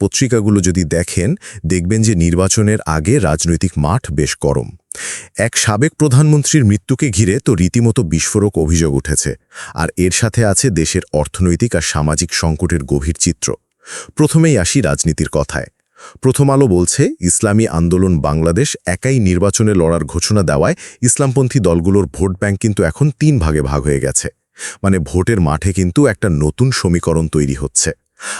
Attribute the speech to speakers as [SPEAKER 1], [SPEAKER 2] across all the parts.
[SPEAKER 1] পত্রিকাগুলো যদি দেখেন, দেখবেন যে নির্বাচনের আগে রাজনৈতিক মাঠ বেশ গরম। এক সাবেক প্রধানমন্ত্রীর মৃত্যুকে ঘিরে তো রীতিমতো বিস্ফোরক অভিযোগ উঠেছে। আর এর সাথে আছে দেশের অর্থনৈতিক আর সামাজিক সংকটের গভীর চিত্র। প্রথমেই আসি রাজনীতির কথায়। প্রথম আলো বলছে, ইসলামী আন্দোলন বাংলাদেশ একাই নির্বাচনে লড়ার ঘোষণা দেওয়ায় ইসলামপন্থী দলগুলোর ভোট ব্যাংক কিন্তু এখন তিন ভাগে ভাগ হয়ে গেছে। মানে ভোটের মাঠে কিন্তু একটা নতুন সমীকরণ তৈরি হচ্ছে।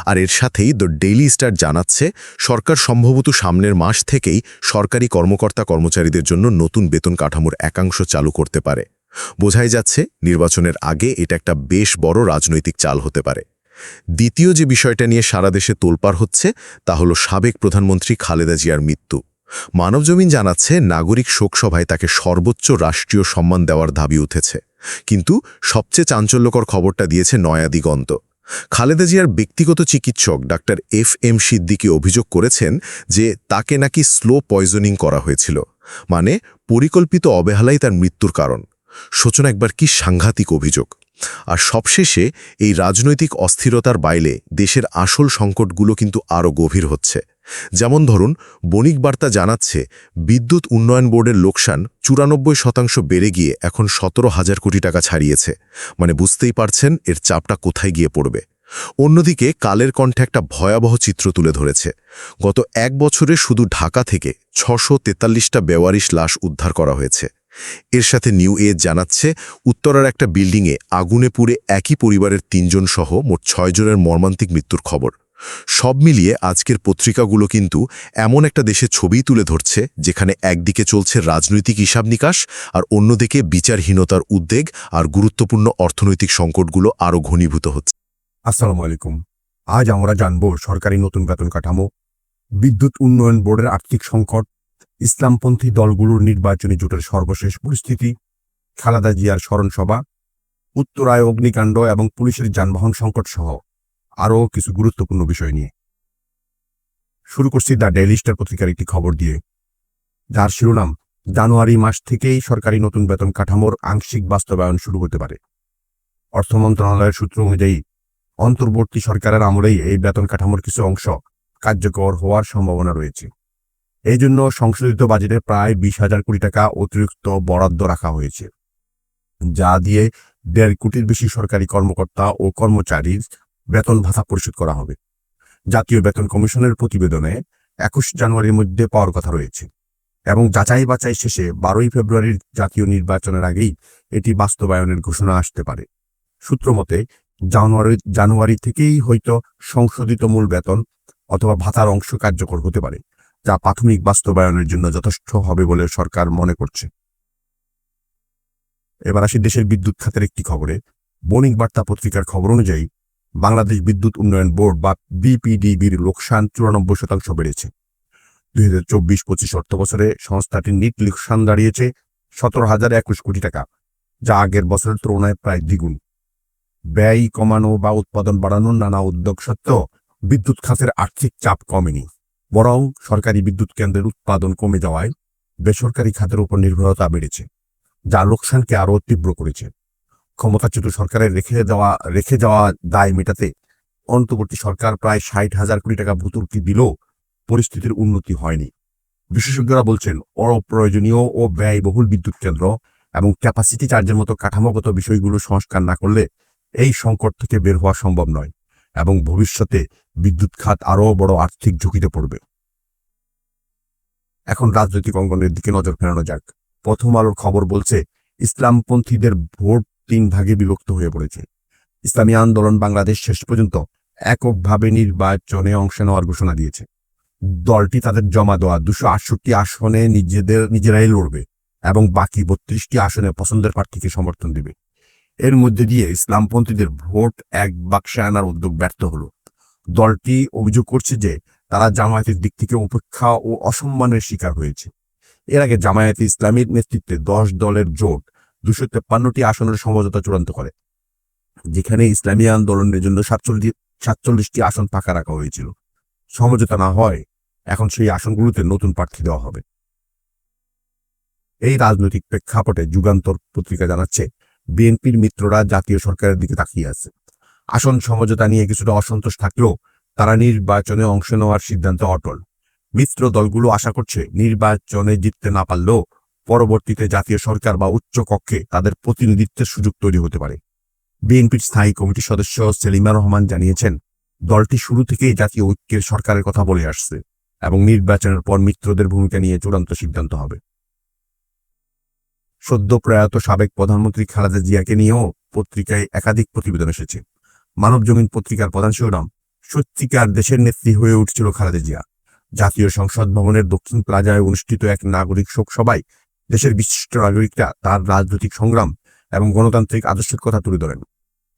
[SPEAKER 1] আর এর সাথেই দ্য ডেইলি স্টার জানাচ্ছে, সরকার সম্ভবত সামনের মাস থেকেই সরকারি কর্মকর্তা কর্মচারীদের জন্য নতুন বেতন কাঠামোর একাংশ চালু করতে পারে। বোঝাই যাচ্ছে, নির্বাচনের আগে এটা একটা বেশ বড় রাজনৈতিক চাল হতে পারে। দ্বিতীয় যে বিষয়টা নিয়ে সারা দেশে তোলপাড় হচ্ছে, তা হল সাবেক প্রধানমন্ত্রী খালেদা জিয়ার মৃত্যু। মানবজমিন জানাচ্ছে, নাগরিক শোকসভায় তাকে সর্বোচ্চ রাষ্ট্রীয় সম্মান দেওয়ার দাবি উঠেছে। কিন্তু সবচেয়ে চাঞ্চল্যকর খবরটা দিয়েছে নয়া দিগন্ত। খালেদা জিয়ার ব্যক্তিগত চিকিৎসক ডাক্তার এফ এম সিদ্দিকি অভিযোগ করেছেন যে তাকে নাকি স্লো পয়জনিং করা হয়েছিল মানে পরিকল্পিত অবহেলাই তার মৃত্যুর কারণ। সূচনা একবার কি সাংঘাতিক অভিযোগ। আর সবশেষে এই রাজনৈতিক অস্থিরতার বাইলে দেশের আসল সংকটগুলো কিন্তু আরও গভীর হচ্ছে। যেমন ধরুন, বণিক বার্তা জানাচ্ছে, বিদ্যুৎ উন্নয়ন বোর্ডের লোকসান চুরানব্বই শতাংশ বেড়ে গিয়ে এখন সতেরো হাজার কোটি টাকা ছাড়িয়েছে। মানে বুঝতেই পারছেন এর চাপটা কোথায় গিয়ে পড়বে। অন্যদিকে কালের কণ্ঠে একটা ভয়াবহ চিত্র তুলে ধরেছে। গত এক বছরে শুধু ঢাকা থেকে ছশো তেতাল্লিশটা বেওয়ারিশ লাশ উদ্ধার করা হয়েছে। এর সাথে নিউ এজ জানাচ্ছে, উত্তরার একটা বিল্ডিংয়ে আগুনে পুড়ে একই পরিবারের তিনজন সহ মোট ছয়জনের মর্মান্তিক মৃত্যুর খবর। সব মিলিয়ে আজকের পত্রিকাগুলো কিন্তু এমন একটা দেশের ছবি তুলে ধরছে, যেখানে একদিকে চলছে রাজনৈতিক হিসাব নিকাশ আর অন্যদিকে বিচারহীনতার উদ্বেগ আর গুরুত্বপূর্ণ অর্থনৈতিক সংকটগুলো আরও ঘনীভূত হচ্ছে।
[SPEAKER 2] আসসালামু আলাইকুম। আজ আমরা জানব সরকারি নতুন বেতন কাঠামো, বিদ্যুৎ উন্নয়ন বোর্ডের আর্থিক সংকট, ইসলামপন্থী দলগুলোর নির্বাচনী জোটের সর্বশেষ পরিস্থিতি, খালাদা জিয়ার স্মরণসভা, উত্তরায় অগ্নিকাণ্ড এবং পুলিশের যানবাহন সংকট সহ আরও কিছু গুরুত্বপূর্ণ বিষয় নিয়ে। শুরু করছি দ্য ডেইলি স্টার পত্রিকার একটি খবর দিয়ে, যার শিরোনাম, জানুয়ারি মাস থেকেই সরকারি নতুন বেতন কাঠামোর আংশিক বাস্তবায়ন শুরু হতে পারে। অর্থ মন্ত্রণালয়ের সূত্র অনুযায়ী, অন্তর্বর্তী সরকারের আমলেই এই বেতন কাঠামোর কিছু অংশ কার্যকর হওয়ার সম্ভাবনা রয়েছে। এই জন্য সংশোধিত বাজেটে প্রায় বিশ হাজার কোটি টাকা অতিরিক্ত বরাদ্দ রাখা হয়েছে, যা দিয়ে দেড় কোটির বেশি সরকারি কর্মকর্তা ও কর্মচারীর বেতন ভাতা পরিশোধ করা হবে। জাতীয় বেতন কমিশনের প্রতিবেদনে একুশ জানুয়ারির মধ্যে পাওয়ার কথা রয়েছে এবং যাচাই বাছাই শেষে বারোই ফেব্রুয়ারির জাতীয় নির্বাচনের আগেই এটি বাস্তবায়নের ঘোষণা আসতে পারে। সূত্র মতে, জানুয়ারি জানুয়ারি থেকেই হয়তো সংশোধিত মূল বেতন অথবা ভাতার অংশ কার্যকর হতে পারে, যা প্রাথমিক বাস্তবায়নের জন্য যথেষ্ট হবে বলে সরকার মনে করছে। এবার আসি দেশের বিদ্যুৎ খাতের একটি খবরে। বণিক বার্তা পত্রিকার খবর অনুযায়ী বাংলাদেশ বিদ্যুৎ উন্নয়ন বোর্ড বা বিপিডিবির লোকসান চুরানব্বই শতাংশ বেড়েছে। দুই হাজার চব্বিশ পঁচিশ অর্থ বছরে সংস্থাটির নিট লোকসান দাঁড়িয়েছে সতেরো হাজার একুশ কোটি টাকা, যা আগের বছরের তুলনায় প্রায় দ্বিগুণ। ব্যয় কমানো বা উৎপাদন বাড়ানোর নানা উদ্যোগ সত্ত্বেও বিদ্যুৎ খাতের আর্থিক চাপ কমেনি, বরং সরকারি বিদ্যুৎ কেন্দ্রের উৎপাদন কমে যাওয়ায় বেসরকারি খাতের উপর নির্ভরতা বেড়েছে, যা লোকসানকে আরও তীব্র করেছে। ক্ষমতাচ্যুত সরকারের রেখে দেওয়া, রেখে যাওয়া দায় মেটাতে অন্তর্বর্তী সরকার প্রায় ষাট হাজার কোটি টাকা ভুতুর্কি দিলেও পরিস্থিতির উন্নতি হয়নি। বিশেষজ্ঞরা বলছেন, অপ্রয়োজনীয় ও ব্যয়বহুল বিদ্যুৎ কেন্দ্র এবং ক্যাপাসিটি চার্জের মতো কাঠামোগত বিষয়গুলো সংস্কার না করলে এই সংকট থেকে বের হওয়া সম্ভব নয় এবং ভবিষ্যতে বিদ্যুৎ খাত আরও বড় আর্থিক ঝুঁকিতে পড়বে। এখন রাজনৈতিক অঙ্গনের দিকে নজর ফেরানো যাক। প্রথম আলোর খবর বলছে, ইসলামপন্থীদের ভোট তিন ভাগে বিভক্ত হয়ে পড়েছে। ইসলামী আন্দোলন বাংলাদেশ শেষ পর্যন্ত এককভাবে নির্বাচনে অংশ নেওয়ার ঘোষণা দিয়েছে। দলটি তাদের জমা দেওয়া দুশো আটষট্টি আসনে নিজেদের, নিজেরাই লড়বে এবং বাকি বত্রিশটি আসনে পছন্দের প্রার্থীকে সমর্থন দেবে। এর মধ্যে দিয়ে ইসলামপন্থীদের ভোট এক বাক্সে আনার উদ্যোগ ব্যর্থ হলো। দলটি অভিযোগ করছে যে তারা জামায়াতের দিক থেকে উপেক্ষা ও অসম্মানের শিকার হয়েছে। এর আগে জামায়াতে ইসলামীর নেতৃত্বে দশ দলের জোট দুশো তেপ্পান্নটি আসনের সমঝোতা চূড়ান্ত করে, যেখানে ইসলামী আন্দোলনের জন্য সাতচল্লিশ, সাতচল্লিশটি আসন ফাঁকা রাখা হয়েছিল। সমঝোতা না হয়, এখন সেই আসনগুলোতে নতুন প্রার্থী দেওয়া হবে। এই রাজনৈতিক প্রেক্ষাপটে যুগান্তর পত্রিকা জানাচ্ছে, বিএনপির মিত্ররা জাতীয় সরকারের দিকে তাকিয়ে আছে। আসন সমঝোতা নিয়ে কিছুটা অসন্তোষ থাকলেও তারা নির্বাচনে অংশ নেওয়ার সিদ্ধান্ত অটল। মিত্র দলগুলো আশা করছে, নির্বাচনে জিততে না পারলেও পরবর্তীতে জাতীয় সরকার বা উচ্চ কক্ষে তাদের প্রতিনিধিত্বের সুযোগ তৈরি হতে পারে। বিএনপির স্থায়ী কমিটির সদস্য সেলিমা রহমান জানিয়েছেন, দলটি শুরু থেকেই জাতীয় ঐক্যের সরকারের কথা বলে আসছে এবং নির্বাচনের পর মিত্রদের ভূমিকা নিয়ে চূড়ান্ত সিদ্ধান্ত হবে। সদ্য প্রয়াত সাবেক প্রধানমন্ত্রী খালেদা জিয়াকে নিয়েও পত্রিকায় একাধিক প্রতিবেদন এসেছে। মানব জমিন পত্রিকার প্রধান শিরোনাম, সত্যিকার দেশের নেত্রী হয়ে উঠছিল খালেদা জিয়া। জাতীয় সংসদ ভবনের দক্ষিণ প্লাজায় অনুষ্ঠিত এক নাগরিক শোক সভায় দেশের বিশিষ্ট নাগরিকরা তার রাজনৈতিক সংগ্রাম এবং গণতান্ত্রিক আদর্শের কথা তুলে ধরেন।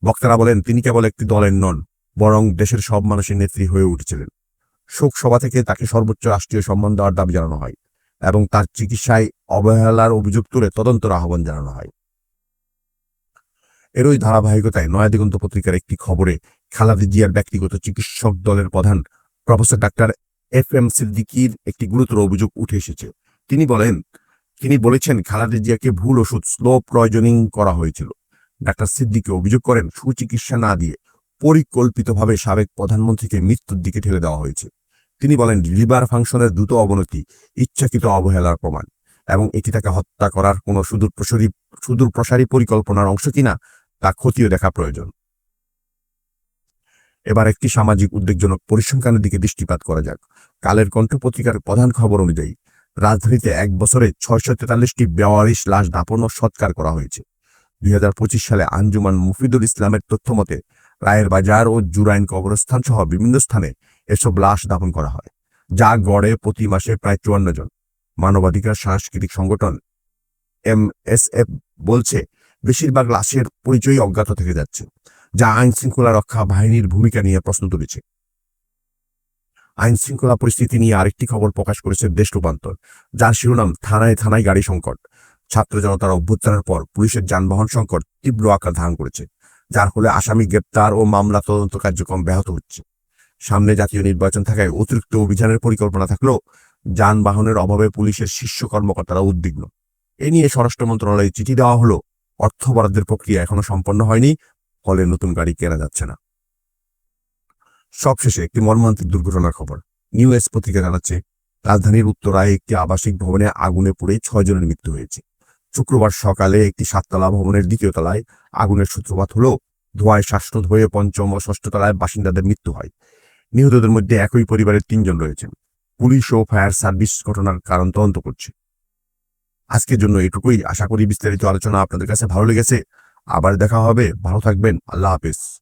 [SPEAKER 2] বক্তারা বলেন, তিনি কেবল একটি দলের নন, বরং দেশের সব মানুষের নেত্রী হয়ে উঠেছিলেন। শোক সভা থেকে তাকে সর্বোচ্চ রাষ্ট্রীয় সম্মান দেওয়ার দাবি জানানো হয় এবং তার চিকিৎসায় অবহেলার অভিযোগ তুলে তদন্তের আহ্বান জানানো হয়। এরই ধারাবাহিকতায় নয়াদিগন্ত পত্রিকার একটি খবরে খালাদি জিয়ার ব্যক্তিগত চিকিৎসক দলের প্রধান প্রফেসর ডাক্তার এফ এম সিদ্দিকির একটি গুরুতর অভিযোগ উঠে এসেছে। তিনি বলেন তিনি বলেছেন, খালাদি জিয়াকে ভুল ওষুধ স্লো প্রয়োজনিং করা হয়েছিল। ডাক্তার সিদ্দিকি অভিযোগ করেন, সুচিকিৎসা না দিয়ে পরিকল্পিতভাবে সাবেক প্রধানমন্ত্রীকে মৃত্যুর দিকে ঠেলে দেওয়া হয়েছে। তিনি বলেন, লিভার ফাংশনের দ্রুত অবনতি ইচ্ছাকৃত অবহেলার প্রমাণ এবং এটি তাকে হত্যা করার কোনো সুদূর প্রসারী সুদূর প্রসারী পরিকল্পনার অংশ কিনা তা খতিয়ে দেখা প্রয়োজন। এবার একটি সামাজিক উদ্বেগজনক পরিসংখ্যানের দিকে দৃষ্টিপাত করা যাক। কালের কণ্ঠ পত্রিকার প্রধান খবর অনুযায়ী রাজধানীতে এক বছরে ছয়শো তেতাল্লিশটি বেওয়ারিশ লাশ দাপন ও সৎকার করা হয়েছে। দুই হাজার পঁচিশ সালে আঞ্জুমান মুফিদুল ইসলামের তথ্য মতে, রায়ের বাজার ও জুরাইন কবরস্থান সহ বিভিন্ন স্থানে এসব লাশ দাপন করা হয়, যা গড়ে প্রতি মাসে প্রায় চুয়ান্ন জন। মানবাধিকার সাংস্কৃতিক সংগঠন এম এস এফ বলছে, বেশিরভাগ লাশের পরিচয় অজ্ঞাত থেকে যাচ্ছে, যা আইন শৃঙ্খলা রক্ষা বাহিনীর ভূমিকা নিয়ে প্রশ্ন তুলেছে। আইন শৃঙ্খলা পরিস্থিতি নিয়ে আরেকটি খবর প্রকাশ করেছে দেশ রূপান্তর, যার শিরোনাম থানায় থানায় গাড়ি সংকট। ছাত্র জনতার অভ্যুত্থানের পর পুলিশের যানবাহন সংকট তীব্র আকার ধারণ করেছে, যার ফলে আসামি গ্রেপ্তার ও মামলা তদন্ত কার্যক্রম ব্যাহত হচ্ছে। সামনে জাতীয় নির্বাচন থাকায় অতিরিক্ত অভিযানের পরিকল্পনা থাকলেও যানবাহনের অভাবে পুলিশের শীর্ষ কর্মকর্তারা উদ্বিগ্ন। এ নিয়ে স্বরাষ্ট্র মন্ত্রণালয়ে চিঠি দেওয়া হলো অর্থ বরাদ্দের প্রক্রিয়া এখনও সম্পন্ন হয়নি, ফলে নতুন গাড়ি কেনা যাচ্ছে না। সবশেষে একটি মর্মান্তিক দুর্ঘটনার খবর। নিউ এস পত্রিকা জানাচ্ছে, রাজধানীর উত্তরায় একটি আবাসিক ভবনে আগুনে পড়ে ছয় জনের মৃত্যু হয়েছে। শুক্রবার সকালে একটি সাততলা ভবনের দ্বিতীয় তলায় আগুনের সূত্রপাত হলো ধোঁয়ায় শ্বাসরোধ হয়ে পঞ্চম ও ষষ্ঠ তলায় বাসিন্দাদের মৃত্যু হয়। নিহতদের মধ্যে একই পরিবারের তিনজন রয়েছেন। পুলিশ ও ফায়ার সার্ভিস ঘটনার কারণ তদন্ত করছে। আজকের জন্য এটুকুই। আশা করি বিস্তারিত আলোচনা আপনাদের কাছে ভালো লেগেছে। আবার দেখা হবে। ভালো থাকবেন। আল্লাহ হাফেজ।